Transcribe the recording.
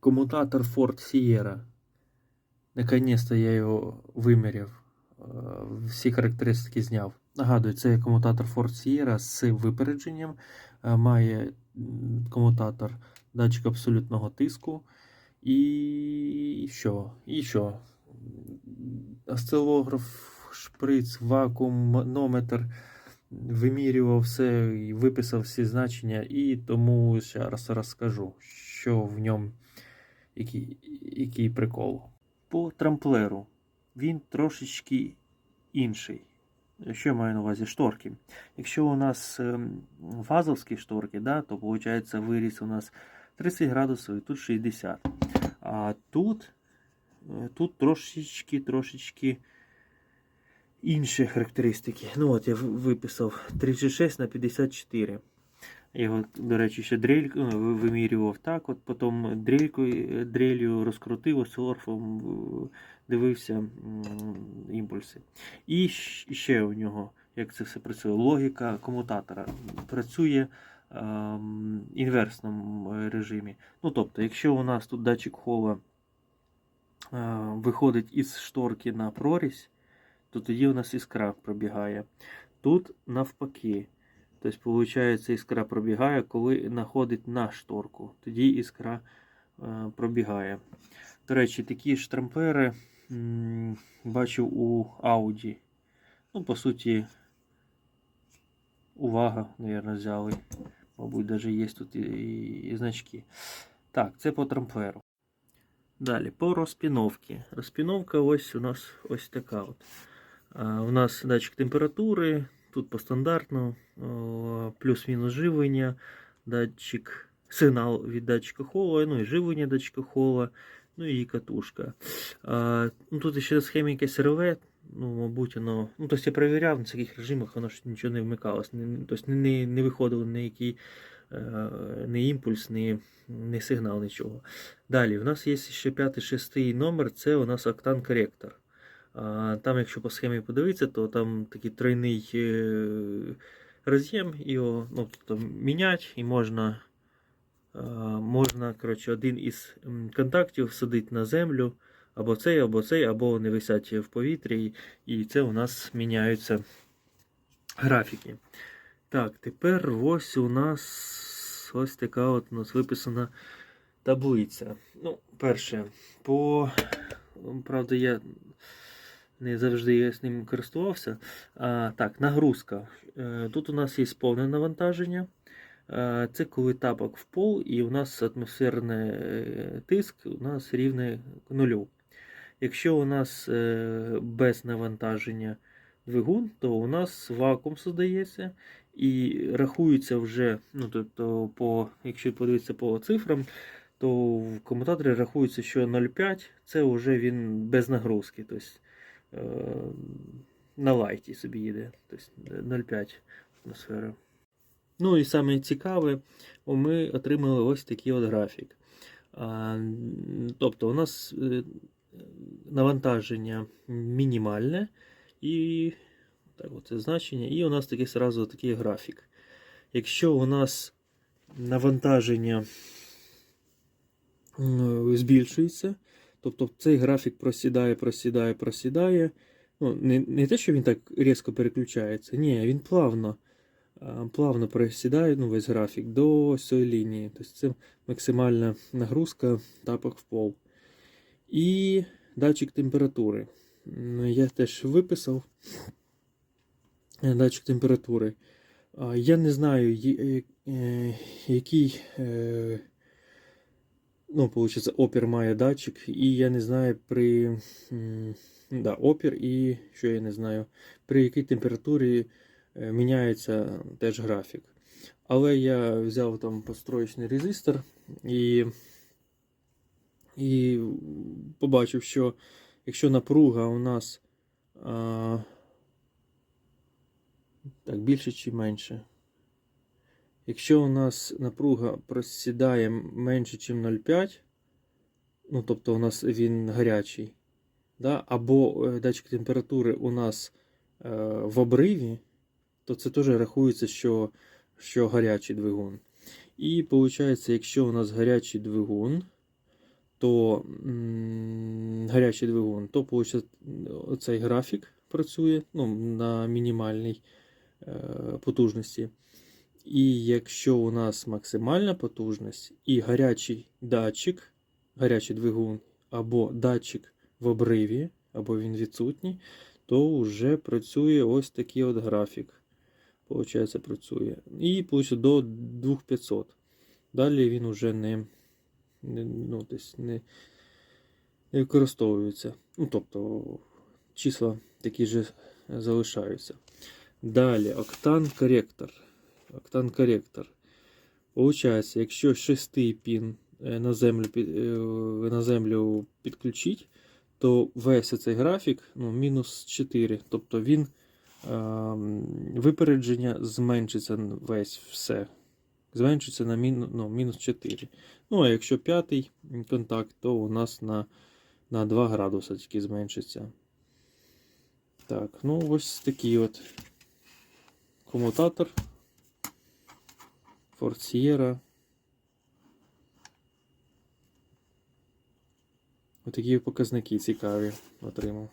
комутатор Ford Sierra. Наконец-то я його виміряв. е, Всі характеристики зняв. Нагадую, це комутатор Ford Sierra з випередженням. Е, Має комутатор датчик абсолютного тиску. І що? І що? Осцилограф, шприц, вакуум, манометр. Вимірював все і виписав всі значення, і тому ще раз розкажу, що в ньому, який, який прикол. По трамплеру він трошечки інший. Що я маю на увазі шторки? Якщо у нас ем, фазовські шторки, да, то виходить виріс у нас 30 градусів і тут 60. А тут, е, тут трошечки, трошечки інші характеристики. Ну от я виписав 36 на 54. Я його, до речі, ще дрель ну, вимірював так, от потім дрелькою, дрелью розкрутив, осцилографом е, дивився імпульси. І ще у нього, як це все працює, логіка комутатора працює ем, інверсному е, режимі. Ну, тобто, якщо у нас тут датчик хола е, виходить із шторки на прорізь, то тоді у нас іскра пробігає. Тут навпаки. Тобто, виходить, іскра пробігає, коли находить на шторку. Тоді іскра е, пробігає. До речі, такі ж трампери бачив у Audi. Ну, по суті, увага, мабуть, взяли. Мабуть, навіть є тут і, і, і значки. Так, це по трамперу. Далі, по розпіновці. Розпіновка ось у нас ось така. от. А, У нас датчик температури, тут по стандартну, о, плюс-мінус живлення, датчик, сигнал від датчика хола, ну і живлення датчика хола, ну і катушка. Ну, тут ще схемі якесь реле, ну, мабуть, воно. Ну, тобто я перевіряв, на таких режимах воно ж нічого не вмикалось, не, тобто не, не виходило ніякий не імпульс, ні, не сигнал, нічого. Далі, в нас є ще п'ятий, шестий номер, це у нас октан коректор. Там, якщо по схемі подивитися, то там такий тройний е, роз'єм, його ну, тобто, міняти і можна, можна коротше, один із контактів садити на землю, або цей, або цей, або вони висять в повітрі, і це у нас міняються графіки. Так, тепер ось у нас ось така от у нас виписана таблиця. Ну, перше, по. Правда, я не завжди я з ним користувався. А, так, нагрузка. Е, Тут у нас є повне навантаження. Е, Це коли тапок в пол, і у нас атмосферний е, тиск у нас рівне нулю. Якщо у нас без навантаження двигун, то у нас вакуум содається і рахується вже, ну тобто, по, якщо подивитися по цифрам, то в комутаторі рахується, що 0,5 це вже він без нагрузки. Тобто на лайті собі їде. Тобто 0,5 атмосфери. Ну і саме цікаве, ми отримали ось такий от графік. Тобто у нас е, навантаження мінімальне і так, оце значення, і у нас такий сразу такий графік. Якщо у нас навантаження збільшується, тобто цей графік просідає, просідає, просідає. Ну, не, не те, що він так різко переключається, ні, він плавно, плавно просідає ну, весь графік до цієї лінії. Тобто це максимальна нагрузка тапок в пол. І датчик температури. Я теж виписав е, датчик температури. Я не знаю, е, який е, ну, получается, опір має датчик, і я не знаю при да, опір і що я не знаю, при якій температурі е, міняється теж графік. Але я взяв там построєчний резистор і, і побачив, що якщо напруга у нас а, так, більше чи менше. Якщо у нас напруга просідає менше, ніж 0,5, ну тобто у нас він гарячий, да, або е, датчик температури у нас е, в обриві, то це теж рахується, що, що гарячий двигун. І виходить, якщо у нас гарячий двигун, то м, гарячий двигун, то виходить, оцей графік працює ну, на мінімальній е, потужності. І якщо у нас максимальна потужність і гарячий датчик, гарячий двигун або датчик в обриві, або він відсутній, то вже працює ось такий от графік. Получається, працює. І получається, до 2500. Далі він вже не, не, ну, десь не, не використовується. Ну, тобто числа такі ж залишаються. Далі октан коректор. Октан коректор. Получається, якщо 6 пін е, на землю, е, на землю підключить, то весь цей графік ну, мінус 4. Тобто він ем, випередження зменшиться весь все. Зменшиться на мін, ну, мінус 4. Ну, а якщо п'ятий контакт, то у нас на, на 2 градуси тільки зменшиться. Так, ну ось такий от комутатор. Форсієра. Отакі показники цікаві отримав.